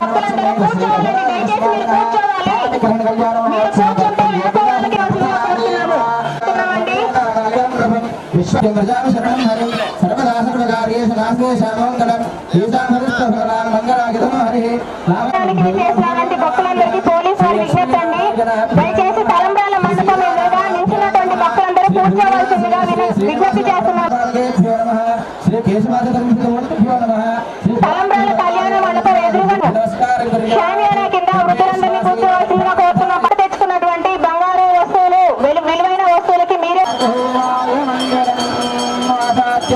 వసతిగా కోరుతున్నాము కోరుతున్నామండి. సర్వదా సర్వకార్యేషు నాస్తే సర్వమంగళం హరి. భక్తులందరికీ పోలీసు వారి విజ్ఞప్తి అండి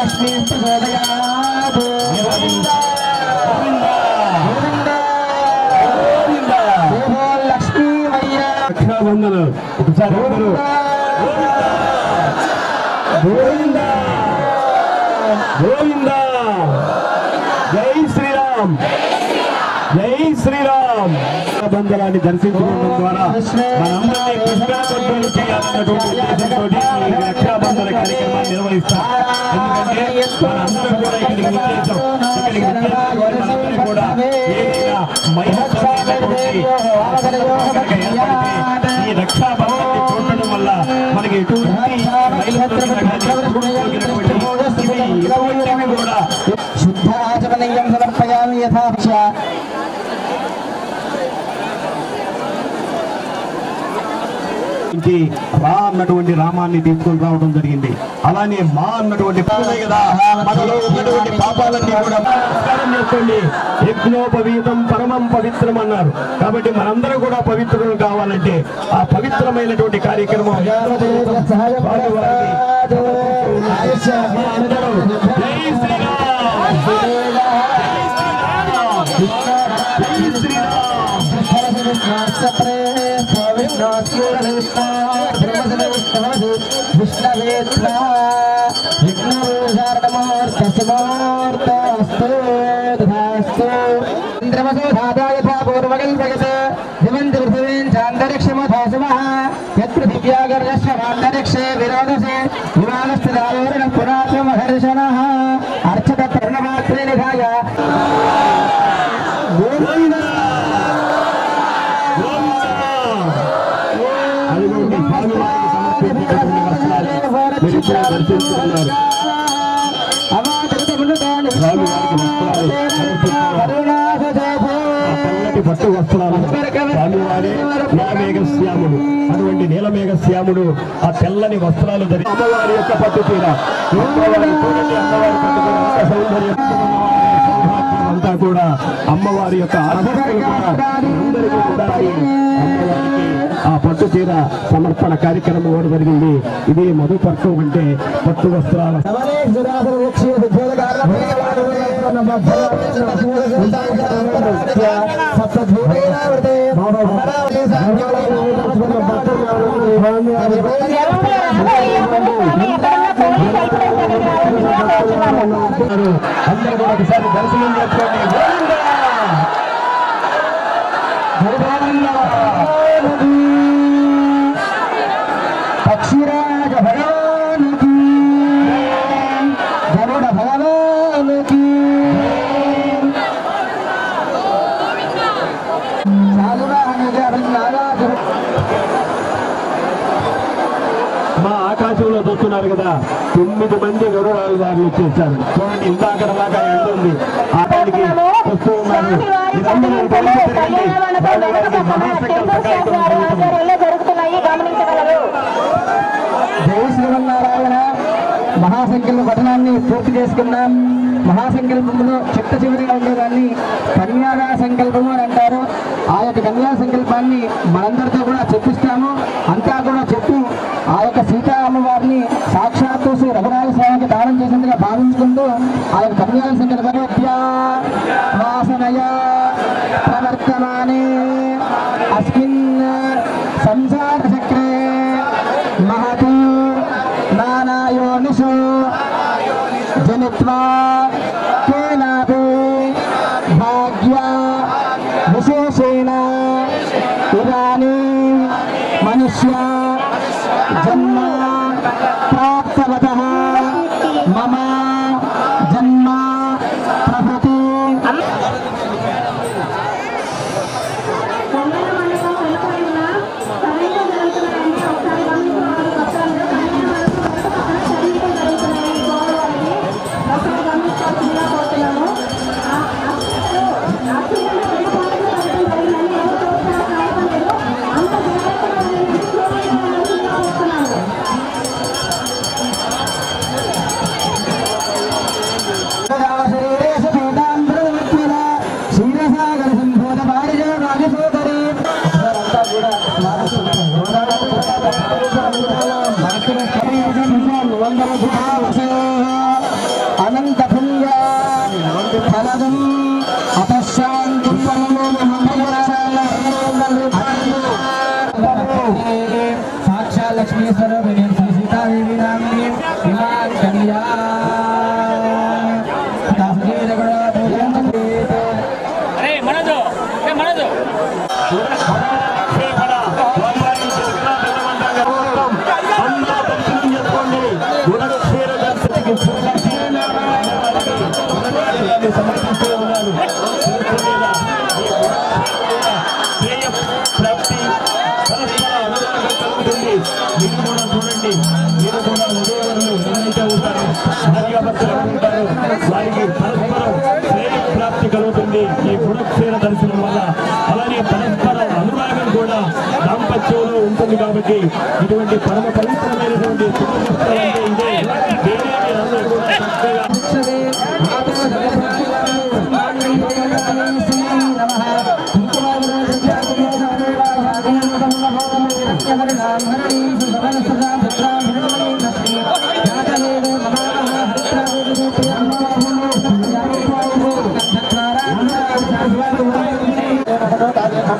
లక్ష్మీ ప్రచోదయాత్ లక్ష్మీ మయ్యా రక్షాబంధన ఒకసారి అందరూ గోవింద గోవింద జై శ్రీరామ్. జై శ్రీరామ్. బంధనాన్ని దర్శించుకోవడం ద్వారా మనందరినీ కృష్ణాబంధన చేయాలన్నటువంటి ఉద్దేశంతో ఈ రక్షాబంధన కార్యక్రమాన్ని నిర్వహిస్తాం. ఎందుకంటే మనందరం కూడా ఇక్కడికి వచ్చేసాం. ఇక్కడికి వచ్చేసినటువంటి మనందరం కూడా ఏదైనా మహిళ ఈ రక్షాబంధాన్ని చూడటం వల్ల మనకి ఎటువంటి నుంచి రా అన్నటువంటి రామాన్ని తీసుకొని రావడం జరిగింది. అలానే మా అన్నటువంటి కదా మనలో ఉన్నటువంటి పాపాలన్నీ కూడా చేసుకోండి. యజ్ఞోపవీతం పరమం పవిత్రం అన్నారు. కాబట్టి మనందరం కూడా పవిత్రులు కావాలంటే ఆ పవిత్రమైనటువంటి కార్యక్రమం వారి వారికి మా అందరూ జై శ్రీరామ్ జై శ్రీరామ్ ంతరిక్షే విరోధసే విమానస్థితావరణ పురాతమహర్షణ అర్చత ప్రణమాత్రే నిధాయ గోవింద అదిగోండి స్వామివారికి మీరు ఇప్పుడే దర్శించుకున్నారు వస్త్రాలు పట్టు వస్త్రాలు స్వామివారి అటువంటి నీలమేఘ శ్యాముడు ఆ తెల్లని వస్త్రాలు ధరి అమ్మవారి యొక్క పట్టు తీర సౌందర్యం అంతా కూడా అమ్మవారి యొక్క ఆశీస్సులు కూడా అందరికీ పట్టు సమర్పణ కార్యక్రమం కూడా జరిగింది. ఇది మధుపర్కం అంటే పట్టు వస్త్రాల అందరూ కూడా ఒకసారి దర్శనం చేసుకోండి గోవిందా! గోవిందా! పక్షిరాజ భగవానికి గరుడ మా ఆకాశంలో చూస్తున్నారు కదా తొమ్మిది మంది గరుడాలు గారు వచ్చేసారు చూడండి ఇందాక దాకా ఆటానికి వస్తూ ఉన్నారు. గమనించగలరు. మహాసంకల్ప పఠనాన్ని పూర్తి చేసుకున్నాం మహాసంకల్పంలో చిట్ట చివరిగా ఉండేదాన్ని కన్యాగా సంకల్పము అని అంటారు. ఆ యొక్క కన్యా సంకల్పాన్ని మనందరితో కూడా చెప్పిస్తాము. అంతా కూడా చెప్పి ఆ యొక్క సీతా అమ్మవారిని సాక్షాత్తు శ్రీ రఘునాథ స్వామికి దానం చేసిందిగా భావించుకుంటూ ఆ యొక్క కన్యా సంకల్ప భాగ్య విశేషేణ. ఇదానీ మనుష్య జన్మ Brasil. ఈ దర్శనం వల్ల అలానే పరస్పర అనురాగం కూడా దాంపత్యంలో ఉంటుంది కాబట్టి ఇటువంటి పరమ పవిత్రమైనటువంటి ఇదే.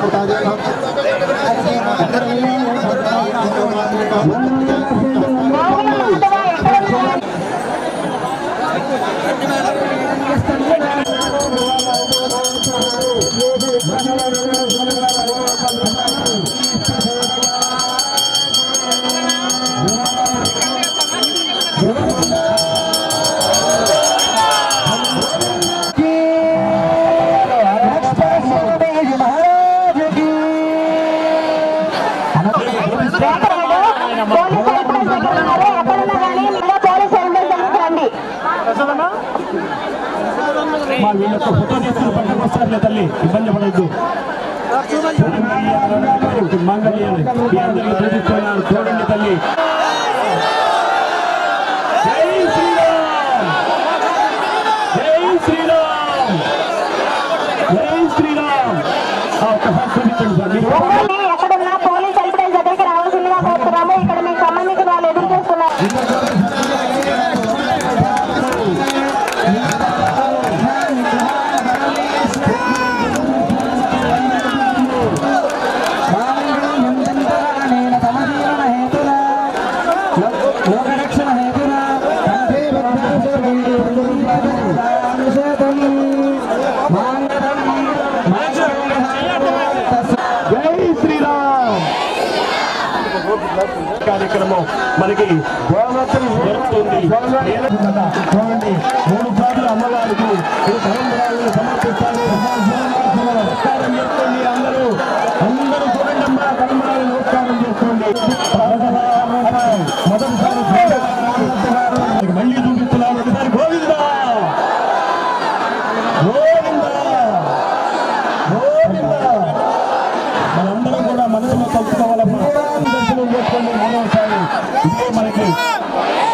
Thank. వీళ్ళొక్క ఫోటో తీసుకుని పక్కకు వస్తారులే తల్లి ఇబ్బంది పడద్దు మీ అందరికీ చూడండి తల్లి శ్రీరామ్ ఆ, చూపించండి సార్ కార్యక్రమం మనకి జరుగుతుంది. చూడండి మూడు సార్లు అమ్మవారికి సమర్పిస్తారు. అందరూ. అందరూ చూడండి అమ్మ తలంబరాలు నమస్కారం చేసుకోండి మొదటిసారి మళ్ళీ చూపిస్తున్నారు ఒకసారి గోవిందా గోవిందా గోవిందా మనందరం కూడా మనసులో కలుపుకోవాలమ్మా దర్శనం చేసుకోండి మూడవసారి ఇదే మనకి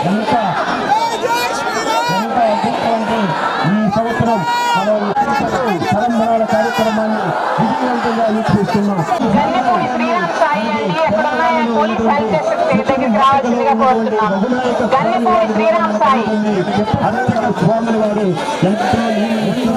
ఎంత పోలీస్ హెల్ప్ దగ్గరికి రావాల్సిందిగా కోరుతున్నాము గన్నెపూడి శ్రీరామ్ సాయి అదేవిధంగా స్వాములు వారు ఎంతో ఈ